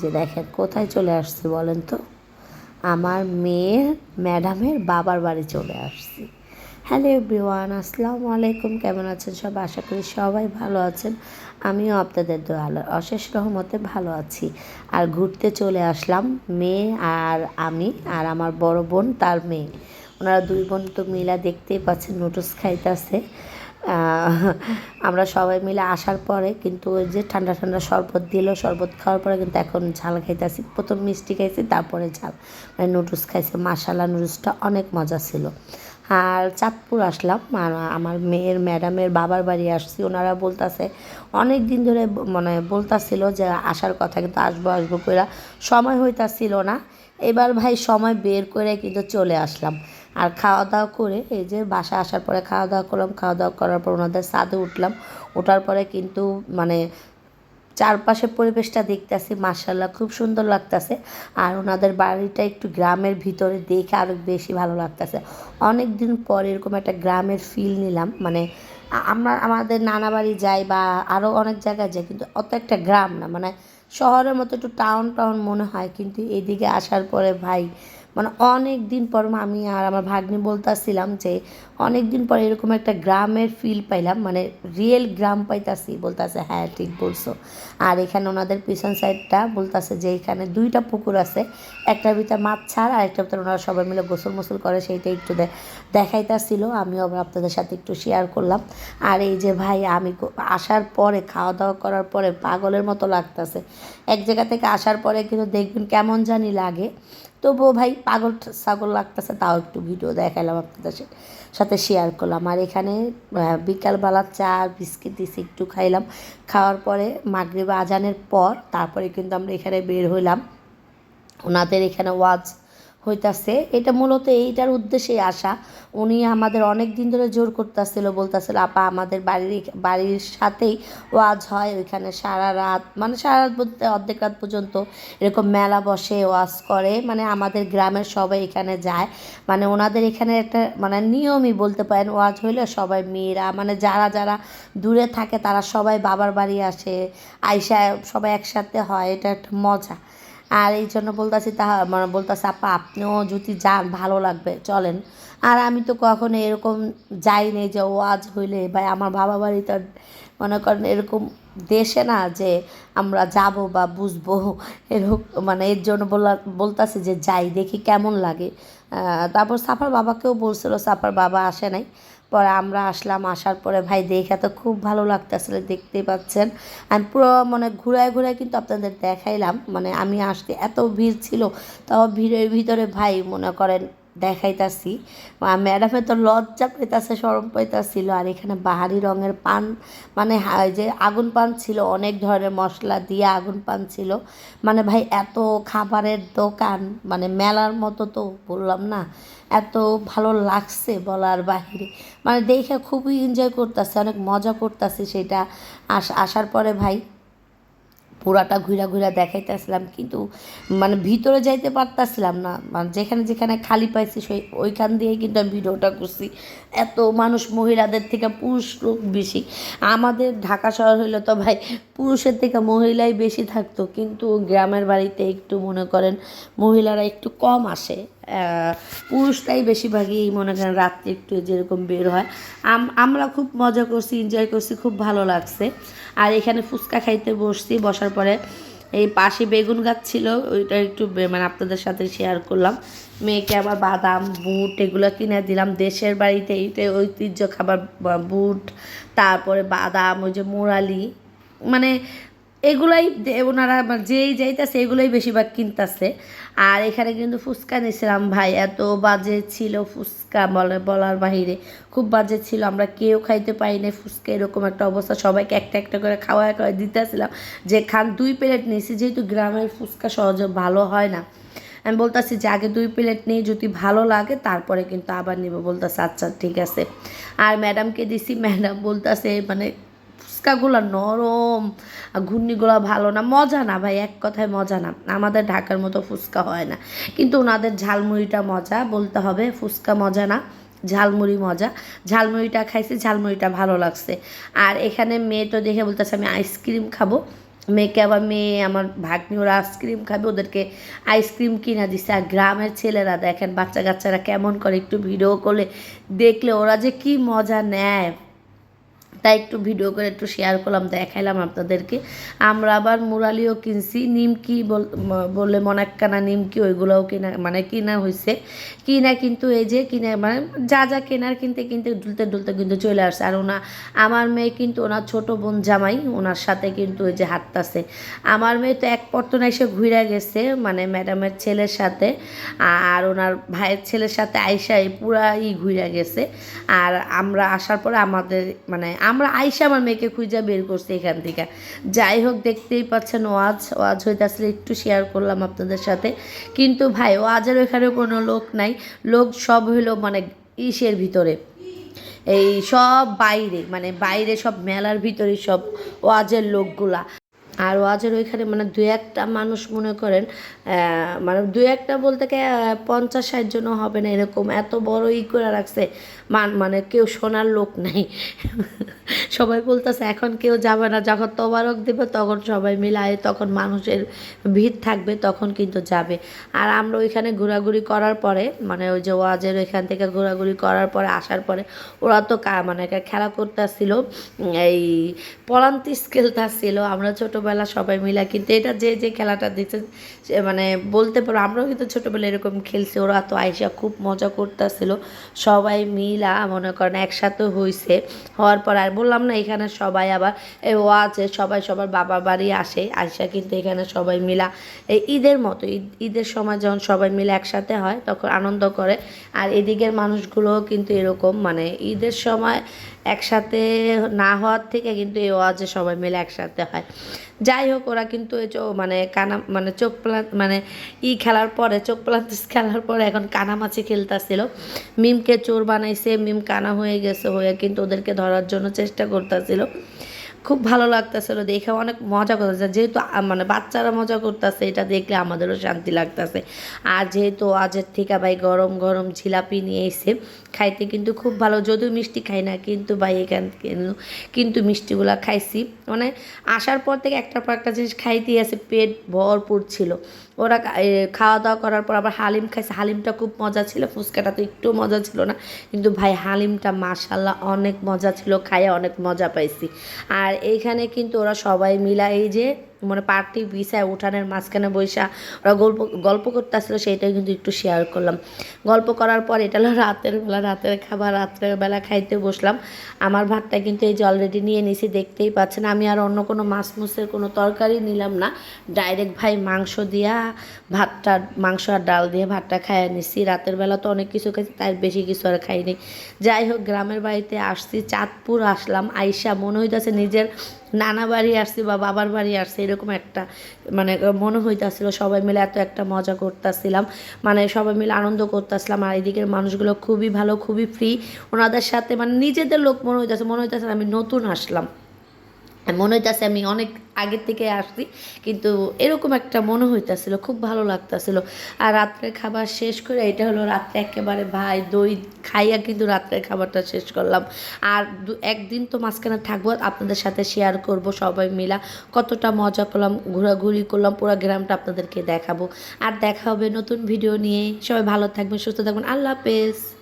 যে দেখেন, কোথায় চলে আসছি বলেন তো? আমার মেয়ের ম্যাডামের বাবার বাড়ি চলে আসছি। হ্যালো এভরিওয়ান, আসসালামু আলাইকুম, কেমন আছেন সব? আশা করি সবাই ভালো আছেন। আমিও আপনাদের দোয়ালার অশেষ রহমতে ভালো আছি। আর ঘুরতে চলে আসলাম, মেয়ে আর আমি আর আমার বড় বোন, তার মেয়ে। ওনারা দুই বোন তো মিলা দেখতেই পাচ্ছেন, নুডলস খাইতেছে। আমরা সবাই মিলে আসার পরে কিন্তু ওই যে ঠান্ডা ঠান্ডা শরবত দিল, শরবত খাওয়ার পরে কিন্তু এখন ঝাল খাইতেছি। প্রথম মিষ্টি খাইছি, তারপরে ঝাল। মানে নুডলস খাইছি মাসালা নুডলসটা অনেক মজা ছিল। আর চাঁদপুর আসলাম, আর আমার মেয়ের ম্যাডামের বাবার বাড়ি আসছি। ওনারা বলতাছে অনেক দিন ধরে মানে বলতাছিল যে আসার কথা, কিন্তু আসব আসব করে সময় হইতাছিল না। এবার ভাই সময় বের করে কিন্তু চলে আসলাম। আর খাওয়া দাওয়া করে এই যে বাসা আসার পরে খাওয়া দাওয়া করলাম খাওয়া দাওয়া করার পর ওনাদের সাথে উঠলাম। ওঠার পরে কিন্তু মানে চারপাশের পরিবেশটা দেখতেছি মার্শাল্লাহ খুব সুন্দর লাগতেছে। আর ওনাদের বাড়িটা একটু গ্রামের ভিতরে দেখে আরও বেশি ভালো লাগতেছে। অনেক দিন পর এরকম একটা গ্রামের ফিল নিলাম মানে আমরা, আমাদের নানা বাড়ি যাই বা আরও অনেক জায়গায় যাই, কিন্তু অত একটা গ্রাম না মানে শহরের মতো একটু টাউন টাউন মনে হয় কিন্তু এদিকে আসার পরে ভাই মানে অনেক দিন পর আমি আর আমার ভাগ্নি বলতাছিলাম যে অনেক দিন পর এরকম একটা গ্রামের ফিল পাইলাম মানে রিয়েল গ্রাম পাইতাছি। বলতাছে হ্যাঁ ঠিক বলছো। আর এখানে ওনাদের পিছন সাইডটা বলতাছে যে এখানে দুইটা পুকুর আছে একটার ভিতরে মাছ ছাড় আর একটার ভিতরে ওনারা সবাই মিলে গোসল মোসল করে, সেইটা একটু দেখাইতাছিল। আমিও আবার আপনাদের সাথে একটু শেয়ার করলাম। আর এই যে ভাই, আমি আসার পরে খাওয়া দাওয়া করার পরে পাগলের মতো লাগতাছে। এক জায়গা থেকে আসার পরে কিন্তু দেখবেন কেমন জানি লাগে। তবুও ভাই পাগল ছাগল লাগতেছে, তাও একটু ভিডিও দেখালাম আপনাদের সাথে শেয়ার করলাম। আর এখানে বিকালবেলা চা, বিস্কিট দিছি, একটু খাইলাম। খাওয়ার পরে মাগরিব আজানের পর, তারপরে কিন্তু আমরা এখানে বের হইলাম। ওনাদের এখানে ওয়াজ হইতাছে। এটা মূলত এইটার উদ্দেশ্যেই আসা। উনি আমাদের অনেক দিন ধরে জোর করতেছিল, বলতেছিল, আপা, আমাদের বাড়ির বাড়ির সাথেই ওয়াজ হয়, ওইখানে সারা রাত মানে সারা রাত বলতে অর্ধেক রাত পর্যন্ত এরকম মেলা বসে ওয়াজ করে। মানে আমাদের গ্রামের সবাই এখানে যায়। মানে ওনাদের এখানে একটা মানে নিয়মই বলতে পারেন, ওয়াজ হইলে সবাই মেয়েরা মানে যারা যারা দূরে থাকে তারা সবাই বাবার বাড়ি আসে, আইসা সবাই একসাথে হয়, এটা একটা মজা। আর এই জন্য বলতেছি তা মানে বলতেছে, আপা, আপনিও যদি যান, ভালো লাগবে, চলেন। আর আমি তো কখনো এরকম যাইনি যে ওয়াজ হইলে বা আমার বাবা বাড়ি তো মনে করেন এরকম দেশে না যে, আমরা যাব বা বুঝব। এরকম মানে এর জন্য বলা, বলতেছি যে, যাই, দেখি কেমন লাগে। তারপর সাফার বাবাকেও বলছিল, সাফার বাবা আসে নাই। পরে আমরা আসলাম, আসার পরে, ভাই, দেখে তো খুব ভালো লাগতেছিল দেখতেই পাচ্ছেন। আমি পুরো মানে ঘুরায় ঘুরায় কিন্তু আপনাদের দেখাইলাম। মানে আমি আসতে এত ভিড় ছিল, তাও ভিড়ের ভিতরে ভাই মনে করেন দেখাইতাছি। ম্যাডামে তো লজ্জা পাইতাছে সরম পাইতাছিল। আর এখানে বাহারি রঙের পান মানে যে আগুন পান ছিল, অনেক ধরনের মশলা দিয়ে আগুন পান ছিল। মানে ভাই, এত খাবারের দোকান মানে মেলার মতো তো বললাম না, এত ভালো লাগছে বলার বাহিরে। মানে দেখে খুবই এনজয় করতেছে, অনেক মজা করতেছি সেটা। আস, আসার পরে ভাই পুরাটা ঘুরা ঘুরা দেখাইতেছিলাম, কিন্তু মানে ভিতরে যাইতে পারতাছিলাম না। মানে যেখানে যেখানে খালি পাইছি সেই ওইখান দিয়েই কিন্তু আমি ভিডিওটা করছি। এত মানুষ মহিলাদের থেকে পুরুষ লোক বেশি। আমাদের ঢাকা শহর হইলে তো ভাই পুরুষের থেকে মহিলাই বেশি থাকতো, কিন্তু গ্রামের বাড়িতে একটু মনে করেন মহিলারা একটু কম আসে। পুরুষটাই বেশিরভাগই মনে করেন রাত্রে একটু যেরকম বের হয়। আম- আমরা খুব মজা করছি এনজয় করছি, খুব ভালো লাগছে। আর এখানে ফুচকা খাইতে বসছি, বসার পরে এই পাশে বেগুন গাছ ছিল, ওইটা একটু মানে আপনাদের সাথে শেয়ার করলাম। মেয়েকে আবার বাদাম, বুট এগুলো কিনে দিলাম। দেশের বাড়িতে এইটা ঐতিহ্য, খাবার বুট, তারপরে বাদাম, ওই যে মোরালি। মানে এগুলাই ওনারা যেই যাইতেছে এগুলোই বেশিরভাগ কিনতেছে। আর এখানে কিন্তু ফুচকা নিয়েছিলাম ভাই, এত বাজে ছিল ফুচকা বলে, বলার বাহিরে। খুব বাজে ছিল, আমরা কেউ খাইতে পারি না ফুচকা এরকম একটা অবস্থা। সবাইকে একটা একটা করে খাওয়া খাওয়া দিতেছিলাম যে, খান, দুই প্লেট নিয়েছি যেহেতু গ্রামের ফুচকা সহজে ভালো হয় না। আমি বলতেছি যে, আগে দুই প্লেট নিয়ে যদি ভালো লাগে, তারপরে কিন্তু আবার নিব। বলতেছে আচ্ছা ঠিক আছে। আর ম্যাডামকে দিছি, ম্যাডাম বলতেছে মানে ফুচকাগুলো নরম ঘূর্ণিগুলো ভালো না। মজা না ভাই, এক কথায় মজা না। আমাদের ঢাকার মতো ফুচকা হয় না। কিন্তু ওনাদের ঝালমুড়িটা মজা, বলতে হবে ফুচকা মজা না, ঝালমুড়ি মজা। ঝালমুড়িটা খাইছি, ঝালমুড়িটা ভালো লাগছে। আর এখানে মেয়ে তো দেখে বলতেছে, আমি আইসক্রিম খাব। মেয়েকে আবার মেয়ে, আমার ভাগ্নি, ওরা আইসক্রিম খাবে, ওদেরকে আইসক্রিম কিনা দিছে। আর গ্রামের ছেলেরা দেখেন বাচ্চা কাচ্চারা কেমন করে একটু ভিডিও করলে দেখলে ওরা যে কি মজা নেয়। তাই একটু ভিডিও করে একটু শেয়ার করলাম, দেখাইলাম আপনাদেরকে। আমরা আবার মুরালিও কিনছি, নিমকি বল- মনাক্কানা নিমকি, ওইগুলোও কিনা মানে কিনা হয়েছে কিনা কিন্তু এই যে, কিনে মানে যা যা কেনার কিনতে কিনতে ডুলতে ডুলতে কিন্তু চলে আসছে। আর ওনা, আমার মেয়ে কিন্তু ওনার ছোট বোন জামাই, ওনার সাথে কিন্তু ওই যে হাঁটতাছে। আমার মেয়ে তো এক পর্তন এসে ঘুরে গেছে মানে ম্যাডামের ছেলের সাথে, আর ওনার ভাইয়ের ছেলের সাথে আইসা পুরা ই ঘুরে গেছে। আর আমরা আসার পরে আমাদের মানে আমরা আইসা আমার মেয়েকে খুঁজে বের করছি এখান থেকে। যাই হোক, দেখতেই পাচ্ছেন ওয়াজ ওয়াজ হইতে আসলে একটু শেয়ার করলাম আপনাদের সাথে। কিন্তু ভাই, ওয়াজের ওখানে কোনো লোক নাই। লোক সব হইল মানে ইসের ভিতরে। এই সব বাইরে মানে বাইরে সব মেলার ভিতরে সব ওয়াজের লোকগুলা। আর ওয়াজের ওইখানে মানে দু একটা মানুষ মনে করেন মানে দু একটা বলতে কি পঞ্চাশ ষাট জনও হবে না এরকম, এত বড় ই করে রাখছে। মান মানে কেউ শোনার লোক নাই। সবাই বলতেছে, এখন কেউ যাবে না, যখন তবারক দেবে তখন সবাই মিলায়, তখন মানুষের ভিড় থাকবে, তখন কিন্তু যাবে। আর আমরা ওইখানে ঘোরাঘুরি করার পরে মানে ওই যে ওয়াজের ওইখান থেকে ঘোরাঘুরি করার পরে, আসার পরে, ওরা তো মানে খেলা করতেছিল এই পলান্তিস খেলতেছিল আমরা ছোটোবেলা সবাই মিলা, কিন্তু এটা যে যে খেলাটা দেখছে মানে বলতে পারো, আমরাও কিন্তু ছোটোবেলা এরকম খেলছি, ওরা তো আইসা খুব মজা করতেছিল। সবাই মিলা মনে করেন একসাথে হয়েছে হওয়ার পর আর বললাম না এখানে সবাই আবার ও আছে, সবাই সবার বাবার বাড়ি আসে, আইসা কিন্তু এখানে সবাই মিলা, এই ঈদের মতো, ঈদ, ঈদের সময় যখন সবাই মিলে একসাথে হয়, তখন আনন্দ করে। আর এদিকের মানুষগুলোও কিন্তু এরকম মানে ঈদের সময় একসাথে না হওয়ার থেকে কিন্তু এই ওয়াজে সবাই মিলে একসাথে হয়। যাই হোক, ওরা কিন্তু এই মানে কানা মানে চোখ প্লান মানে ই খেলার পরে, চোখ প্লান খেলার পরে এখন কানামাছি খেলতেছিল। মিমকে চোর বানাইছে, মিম কানা হয়ে গেছে হয়ে কিন্তু ওদেরকে ধরার জন্য চেষ্টা করতেছিল। খুব ভালো লাগতেছিল দেখে, অনেক মজা করতেছে। যেহেতু মানে বাচ্চারা মজা করতেছে, এটা দেখলে আমাদেরও শান্তি লাগতেছে। আর যেহেতু আজের থেকে ভাই গরম গরম ঝিলাপি নিয়ে এসে খাইতে কিন্তু খুব ভালো, যদিও মিষ্টি খাই না, কিন্তু ভাই এখান কিন্তু- কিন্তু মিষ্টিগুলা খাইছি। মানে আসার পর থেকে একটার পর একটা জিনিস খাইতেই আছে, পেট ভরপুর ছিল। ওরা খাওয়া দাওয়া করার পর আবার হালিম খাইছে। হালিমটা খুব মজা ছিল, ফুচকাটা তো একটু মজা ছিল না। কিন্তু ভাই, হালিমটা মাশাল্লাহ অনেক মজা ছিল, খাইয়ে অনেক মজা পাইছি। আর এইখানে কিন্তু ওরা সবাই মিলা এই যে মানে পার্টি বিছায় উঠানের মাঝখানে বৈশা ওরা গল্প গল্প করতে আসলো সেইটাই কিন্তু একটু শেয়ার করলাম। গল্প করার পর এটা হলো রাতের বেলা, রাতের খাবার, রাতের বেলা খাইতে বসলাম। আমার ভাতটা কিন্তু এই যে অলরেডি নিয়ে নিছি, দেখতেই পাচ্ছেন। আমি আর অন্য কোনো মাছ মুসের কোনো তরকারি নিলাম না। ডাইরেক্ট ভাই মাংস দিয়া ভাতটা, মাংস আর ডাল দিয়ে ভাতটা খাইয়ে নিছি। রাতের বেলা তো অনেক কিছু খাইছি, তাই বেশি কিছু আর খাইনি। যাই হোক, গ্রামের বাড়িতে আসছি, চাঁদপুর আসলাম। আইসা মনে হইতেছে নিজের নানা বাড়ি আসছি বা বাবার বাড়ি আসছে, এরকম একটা মানে মনে হইতেছিল, সবাই মিলে এত একটা মজা করতেছিলাম। মানে সবাই মিলে আনন্দ করতেছিলাম আর এদিকের মানুষগুলো খুবই ভালো, খুবই ফ্রি ওনাদের সাথে মানে নিজেদের লোক মনে হইতেছে মনে হইতেছে আমি নতুন আসলাম। মনে হইতাছে আমি অনেক আগের থেকে আসছি, কিন্তু এরকম একটা মনে হইতাছিল, খুব ভালো লাগতাছিল। আর রাত্রে খাবার শেষ করে এটা হলো রাত্রে একেবারে ভাই দই খাইয়া কিন্তু রাত্রের খাবারটা শেষ করলাম। আর দু- একদিন তো মাঝখানে থাকব, আপনাদের সাথে শেয়ার করব সবাই মিলা কতটা মজা করলাম ঘোরাঘুরি করলাম, পুরো গ্রামটা আপনাদেরকে দেখাবো। আর দেখা হবে নতুন ভিডিও নিয়ে। সবাই ভালো থাকবেন, সুস্থ থাকবেন। আল্লাহ হাফেজ।